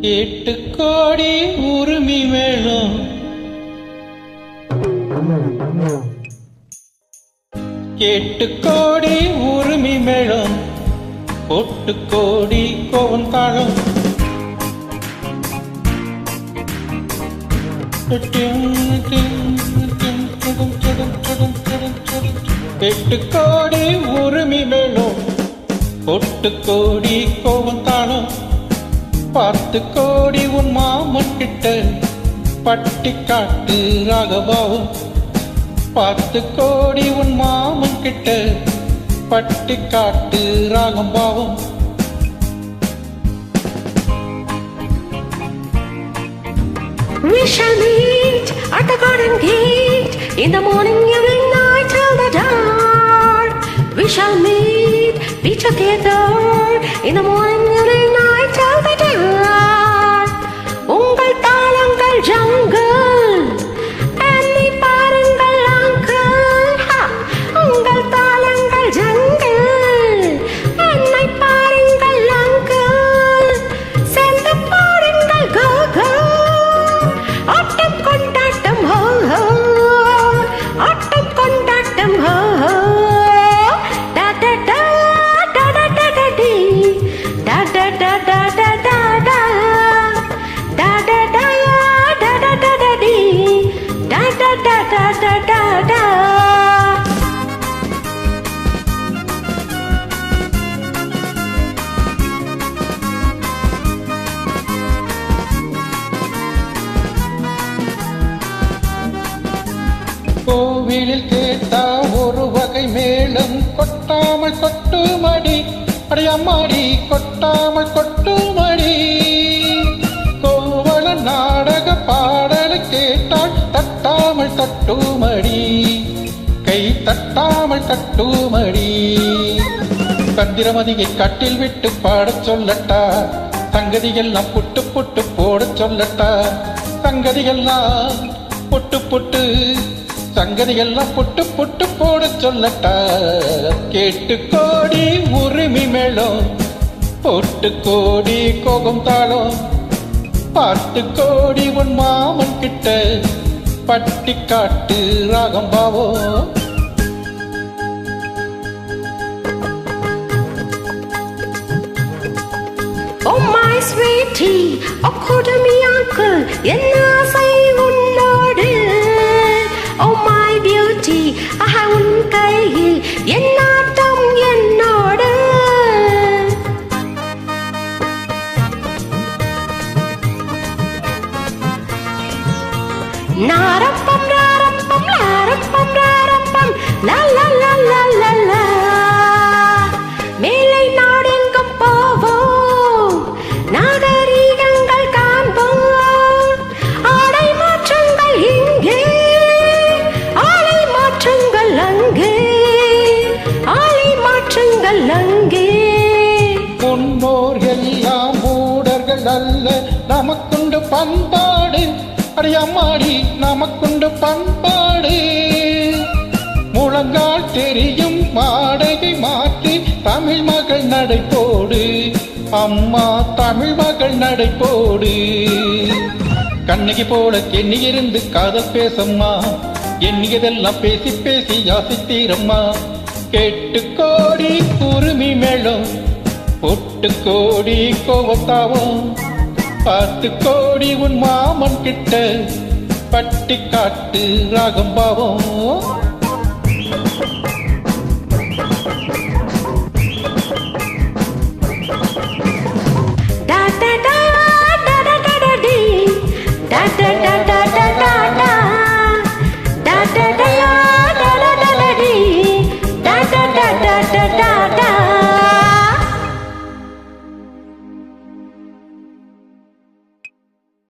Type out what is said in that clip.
எட்டு கோடி உரிமை வேணும். எட்டு கோடி உரிமை மேளம் ஒட்டு கோடி கோவன் தாழம். எட்டு கோடி உரிமை மேளம் ஒட்டு கோடி கோவன் தாளம் பார்த்து கோடி உன் மாமன் கிட்ட பட்டி காட்டு ராகபாவும் பார்த்து கோடி உன் மாமன் கிட்ட பட்டி காட்டு ராகம் We meet at the garden gate in the morning, every night till the dark. We shall meet, be together in the morning, every định கோவிலில் கேட்டா ஒரு வகை மேளம். கொட்டாமல் கொட்டு மடி அடையம்மாடி கொட்டாமல் கொட்டு மடி கோவல நாடக பாடலை கேட்டால் தட்டாமல் தட்டுமடி. கை தட்டாமல் தட்டுமடி. தந்திரமதியை கட்டில் விட்டு பாடச் சொல்லட்டா. சங்கதியெல்லாம் புட்டு புட்டு போடச் சொல்லட்டா. சங்கதியெல்லாம் புட்டு புட்டு சங்கதியெல்லாம் புட்டு புட்டு போட சொல்லட்டா? கேட்டு கோடி உரிமை மேளம் பொட்டு கோடி கோபம் தாளம் பாட்டு கோடி உன் மாமன் கிட்ட பட்டி காட்டு ராகம் பாவோ Oh my sweetie, oh could me uncle, என்ன நமக்குண்டு பண்பாடு. அடியம்மாடி நமக்குண்டு பண்பாடு. முழங்கால் தெரியும் மாடையை மாற்றி தமிழ் மகள் நடைபோடு அம்மா தமிழ் மகள் நடைபோடு கண்ணகி போல கெண்ணி இருந்து காதல் பேசம்மா. எண்ணியதெல்லாம் பேசி பேசி யாசித்தீரம்மா கேட்டு கோடி குருமி மேளம் பொட்டு கோடி கோவத்தாவும். பார்த்து கோடி உன் மாமன் கிட்ட பட்டி காட்டு ராகம் பாவம்.